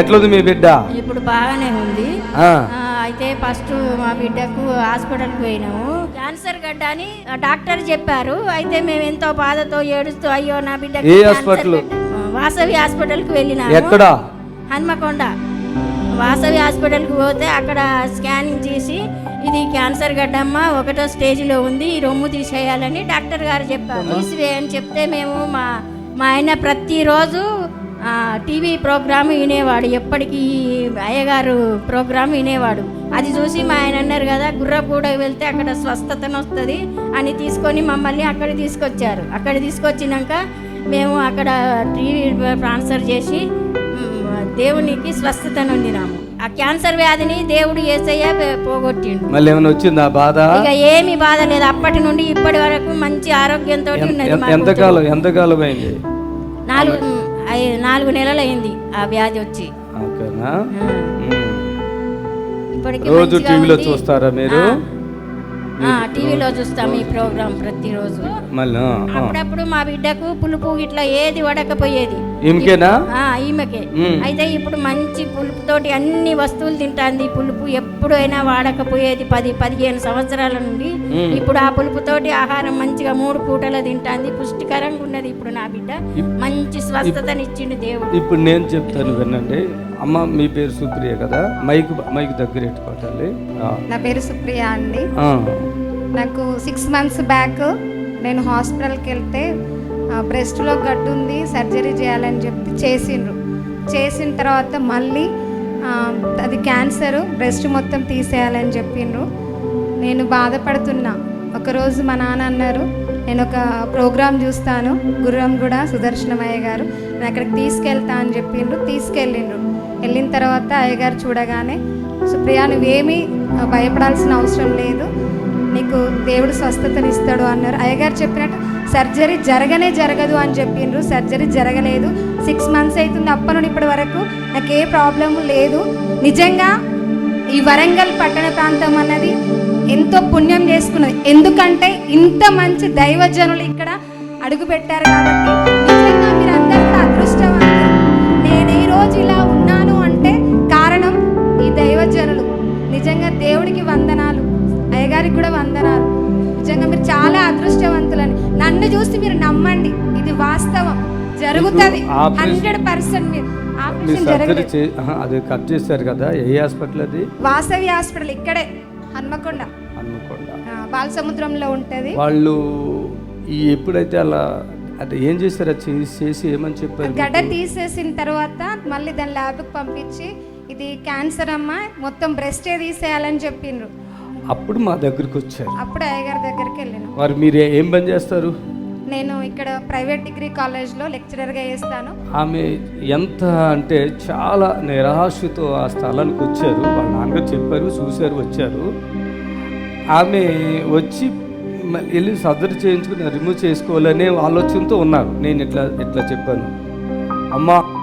ఎట్లుంది మీ బిడ్డ? ఇప్పుడు బాగానే ఉంది. అయితే ఫస్ట్ మా బిడ్డకు హాస్పిటల్కి పోయినాము. క్యాన్సర్ గడ్డ అని డాక్టర్ చెప్పారు. అయితే మేము ఎంతో బాధతో ఏడుస్తూ అయ్యో నా బిడ్డ ఏ హాస్పిటల్? వాసవి హాస్పిటల్కి వెళ్ళినాము. ఎక్కడ? హన్మకొండ. వాసవి హాస్పిటల్కి పోతే అక్కడ స్కానింగ్ చేసి ఇది క్యాన్సర్ గడ్డమ్మ ఒకటో స్టేజ్లో ఉంది ఈ రొమ్ము తీసేయాలని డాక్టర్ గారు చెప్పారు. తీసివేయని చెప్తే మేము మా మా ఆయన ప్రతిరోజు టీవీ ప్రోగ్రామ్ వినేవాడు. ఎప్పటికీ అయ్యగారు ప్రోగ్రామ్ వినేవాడు. అది చూసి మా ఆయన అన్నారు కదా గుర్రపూడ వెళ్తే అక్కడ స్వస్థతను వస్తుంది అని తీసుకొని మమ్మల్ని అక్కడ తీసుకొచ్చారు. అక్కడ తీసుకొచ్చినాక మేము అక్కడ టీవీ ట్రాన్స్ఫర్ చేసి దేవునికి స్వస్థత నొందినాము ఆ క్యాన్సర్ వ్యాధిని దేవుడు ఏసయ్య పోగొట్టిండు. మళ్ళీ ఏమైనా వచ్చిందా బాధ? ఇక ఏమి బాధ లేదు. అప్పటి నుండి ఇప్పటి వరకు మంచి ఆరోగ్యంతో ఉన్నది. ఎంతకాలం ఎంతకాలం అయింది? నాలుగు ఐ- నాలుగు నెలలు అయింది ఆ వ్యాధి వచ్చి. ఓకేనా. ఇప్పటికి రోజు టీవీలో. చూస్తారా మీరు? టీవీలో చూస్తాం ఈ ప్రోగ్రాం ప్రతిరోజు. మళ్ళీ. అప్పుడప్పుడు మా బిడ్డకు పులుపు ఇట్లా ఏది వడకపోయేది. ఈమెకేనా? ఈమెకే. అయితే ఇప్పుడు మంచి పులుపుతోటి అన్ని వస్తువులు తింటాంది పులుపు. ఎప్పుడైనా వాడకపోయేది పది పదిహేను సంవత్సరాల నుండి. ఇప్పుడు ఆ పులుపుతోటి ఆహారం మంచిగా మూడు పూటలు తింటాంది. పుష్టికరంగా ఉన్నది ఇప్పుడు నా బిడ్డ. మంచి స్వస్థతనిచ్చిండు దేవుడు. ఇప్పుడు నేను చెప్తాను వినండి. అమ్మ మీ పేరు సుప్రియ కదా? మైక్ మైక్ దగ్గర పెట్టుకోవాలి. నా పేరు సుప్రియ అండి. నాకు సిక్స్ మంత్స్ బ్యాక్ నేను హాస్పిటల్కి వెళ్తే బ్రెస్ట్లో గడ్డు ఉంది సర్జరీ చేయాలని చెప్పి చేసిండ్రు. చేసిన తర్వాత మళ్ళీ అది క్యాన్సర్ బ్రెస్ట్ మొత్తం తీసేయాలని చెప్పిండ్రు నేను బాధపడుతున్నా. ఒకరోజు మా నాన్న అన్నారు నేను ఒక ప్రోగ్రామ్ చూస్తాను గుర్రం కూడా సుదర్శనమయ్య గారు నేను అక్కడికి తీసుకెళ్తా అని చెప్పిండ్రు తీసుకెళ్ళిండ్రు. వెళ్ళిన తర్వాత అయ్యగారు చూడగానే సుప్రియ నువ్వేమీ భయపడాల్సిన అవసరం లేదు. నీకు దేవుడు స్వస్థతనిస్తాడు అన్నారు. అయ్యగారు చెప్పినట్టు సర్జరీ జరగనే జరగదు అని చెప్పిండ్రు. సర్జరీ జరగలేదు. సిక్స్ మంత్స్ అవుతుంది అప్పటి నుండి ఇప్పటి వరకు. నాకు ఏ ప్రాబ్లము లేదు. నిజంగా ఈ వరంగల్ పట్టణ ప్రాంతం అన్నది ఎంతో పుణ్యం చేసుకున్నది. ఎందుకంటే ఇంత మంచి దైవజనులు ఇక్కడ అడుగు పెట్టారు కాబట్టి దేవుడికి వందనాలు అయ్యగారికి కూడా వందనాలు. నిజంగా మీరు చాలా అదృష్టవంతులని. నన్ను చూసి మీరు నమ్మండి. ఇది వాస్తవం. జరుగుతుంది. హండ్రెడ్ పర్సెంట్ మీరు. అది కట్ చేశారు కదా. ఏ హాస్పిటల్ అది? వాసవి హాస్పిటల్ ఇక్కడే హన్మకొండ. ఆ, బాలసముద్రంలో ఉంటుంది. వాళ్ళు ఈ ఎప్పుడైతే అలా అంటే ఏం చేశారు? చేసి ఏమని చెప్పారు గడ్డ తీసేసిన తర్వాత మళ్ళీ దాని ల్యాబ్కి పంపించి ఇది క్యాన్సర్ అమ్మ. మొత్తం బ్రెస్టే తీసేయాలని చెప్పిండ్రు. అప్పుడు మా దగ్గరికి వచ్చారు. అప్పుడు అయ్యగారి దగ్గరికి వెళ్ళాను. మరి మీరు ఏ- పని చేస్తారు? నేను ఇక్కడ ప్రైవేట్ డిగ్రీ కాలేజ్లో లెక్చరర్గా చేస్తాను. ఆమె ఎంత అంటే చాలా నిరాశతో ఆ స్థలానికి వచ్చారు. వాళ్ళ నాన్నగారు చెప్పారు చూశారు వచ్చారు. ఆమె వచ్చి వెళ్ళి సర్జరీ చేయించుకుని రిమూవ్ చేసుకోవాలనే ఆలోచనతో ఉన్నారు. నేను ఇట్లా ఇట్లా చెప్పాను. అమ్మా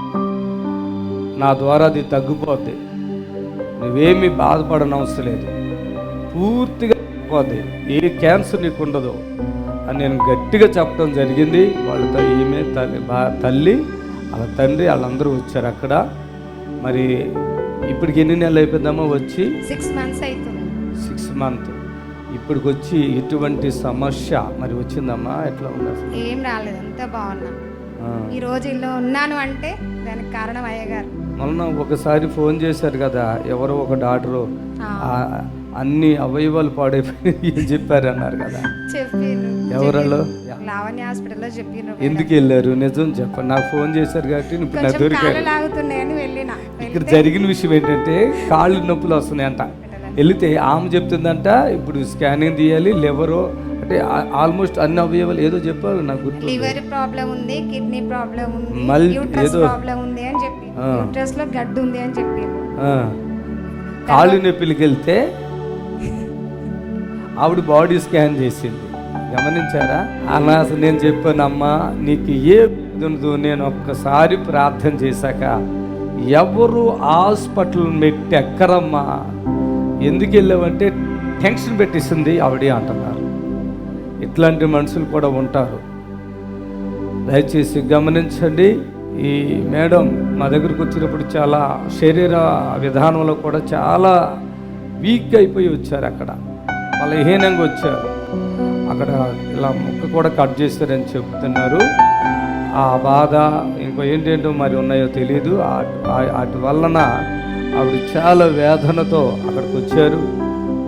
నా ద్వారా అది తగ్గిపోద్ది. నువ్వేమీ బాధపడనవసరం లేదు పూర్తిగా తగ్గిపోద్ది. ఏ క్యాన్సర్ నీకు ఉండదు అని నేను గట్టిగా చెప్పడం జరిగింది. వాళ్ళతో ఈమె తల్లి బా తల్లి వాళ్ళ తండ్రి వాళ్ళందరూ వచ్చారు అక్కడ. మరి ఇప్పటికి ఎన్ని నెలలు అయిపోయిందమ్మా వచ్చి? సిక్స్ మంత్స్ అవుతుంది సిక్స్ మంత్ ఇప్పటికి వచ్చి ఎటువంటి సమస్య మరి వచ్చిందమ్మా? ఎట్లా ఉంది ఏం రాలేదు. అంతా బాగున్నా. ఈ రోజు ఇలా ఉన్నాను అంటే దానికి కారణం అయ్యగారు. మొన్న ఒకసారి ఫోన్ చేశారు కదా ఎవరో ఒక డాక్టరు అన్ని అవయవాలు పాడైపోయి చెప్పారు అన్నారు కదా. ఎవరలో లావణ్య హాస్పిటల్లో చెప్పిండ్రు ఎందుకు వెళ్ళారు? నిజం చెప్పండి నాకు ఫోన్ చేశారు కాబట్టి ఇప్పుడు కాళ్ళు దొరికారు ఇక్కడ జరిగిన విషయం ఏంటంటే కాళ్ళు నొప్పులు వస్తున్నాయంట. వెళితే ఆమె చెప్తుందంట ఇప్పుడు స్కానింగ్ తీయాలి లివరు అంటే ఆల్మోస్ట్ అన్ని అవయవాలు ఏదో చెప్పారు నాకు గుర్తు లివర్ ప్రాబ్లం ఉంది కిడ్నీ ప్రాబ్లం ఉంది మళ్ళీ ఏదో- ప్రాబ్లం ఉంది అని. యూట్రస్లో గడ్డు ఉంది అని చెప్పి. కాళ్ళు నొప్పిలకి వెళ్తే ఆవిడ బాడీ స్కాన్ చేసింది. గమనించారా? అన్న అసలు నేను చెప్పాను అమ్మా నీకు ఏ నేను ఒక్కసారి ప్రార్థన చేశాక ఎవరు హాస్పిటల్ మెట్టి ఎక్కరమ్మా? ఎందుకు వెళ్ళావంటే టెన్షన్ పెట్టిస్తుంది ఆవిడ అంటున్నారు. ఇట్లాంటి మనుషులు కూడా ఉంటారు. దయచేసి గమనించండి. ఈ మేడం మా దగ్గరకు వచ్చినప్పుడు చాలా శరీర విధానంలో కూడా చాలా వీక్ అయిపోయి వచ్చారు అక్కడ. బలహీనంగా వచ్చారు. అక్కడ ఇలా ముక్క కూడా కట్ చేశారని చెప్తున్నారు. ఆ బాధ ఇంకో ఏంటేంటో మరి ఉన్నాయో తెలియదు వాటి వలన ఆవిడ చాలా వేదనతో అక్కడికి వచ్చారు.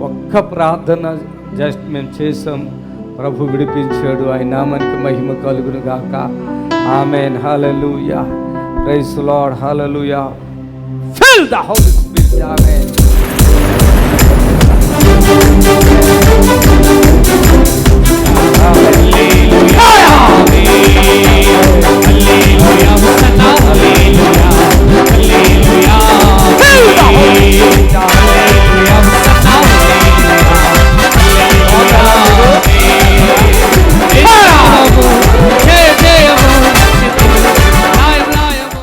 ఒక్క ప్రార్థన జస్ట్ మేము చేసాం ప్రభు విడిపించాడు. ఆయన నామానికి మహిమ కలుగును గాక amen. Hallelujah Praise the Lord. Hallelujah. Fill the Holy Spirit. Amen.